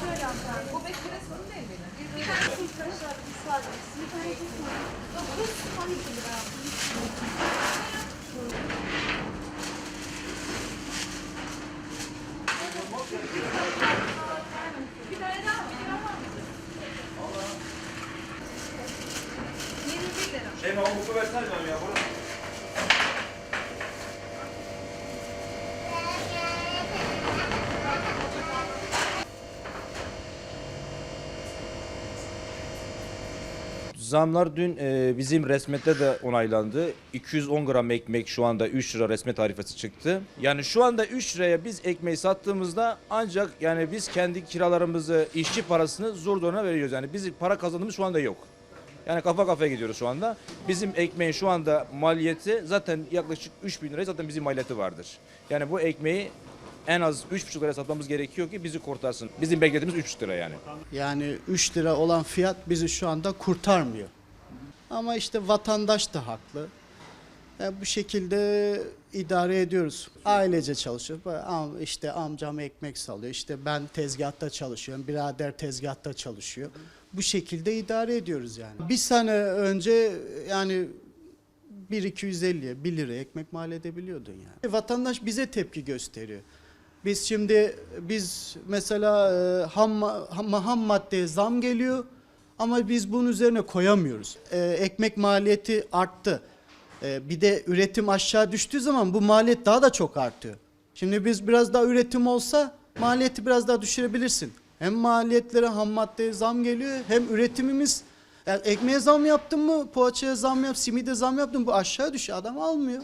Şöyle hanımefendi. Bu bekle sorun değil benim. Bir tane kaşar, bir sade, bir tane Dokuz on iki lira. Bir tane daha bir lira var mı? 21 lira. Şey mi hukuku versene ya. Bunu. Zamlar dün e, bizim resmette de onaylandı. 210 gram ekmek şu anda 3 lira resme tarifesi çıktı. Yani şu anda 3 liraya biz ekmeği sattığımızda ancak yani biz kendi kiralarımızı, işçi parasını zor durumuna veriyoruz. Yani biz para kazandığımız şu anda yok. Yani kafa kafaya gidiyoruz şu anda. Bizim ekmeğin şu anda maliyeti zaten yaklaşık 3 bin lira zaten bizim maliyeti vardır. Yani bu ekmeği en az 3,5 liraya satmamız gerekiyor ki bizi kurtarsın. Bizim beklediğimiz 3 lira yani. Yani 3 lira olan fiyat bizi şu anda kurtarmıyor. Ama işte vatandaş da haklı. Yani bu şekilde idare ediyoruz. Ailece çalışıyor. Am- İşte amcam ekmek salıyor. İşte ben tezgahta çalışıyorum. Birader tezgahta çalışıyor. Bu şekilde idare ediyoruz yani. Bir sene önce yani 1-250'ye 1 lira ekmek mal edebiliyordun yani. Vatandaş bize tepki gösteriyor. Biz şimdi biz mesela e, ham, ham, ham maddeye zam geliyor ama biz bunun üzerine koyamıyoruz. E, ekmek maliyeti arttı. E, bir de üretim aşağı düştüğü zaman bu maliyet daha da çok artıyor. Şimdi biz biraz daha üretim olsa maliyeti biraz daha düşürebilirsin. Hem maliyetlere ham maddeye zam geliyor hem üretimimiz yani ekmeğe zam yaptın mı, poğaçaya zam yap, simide zam yaptın bu aşağı düşüyor. Adam almıyor.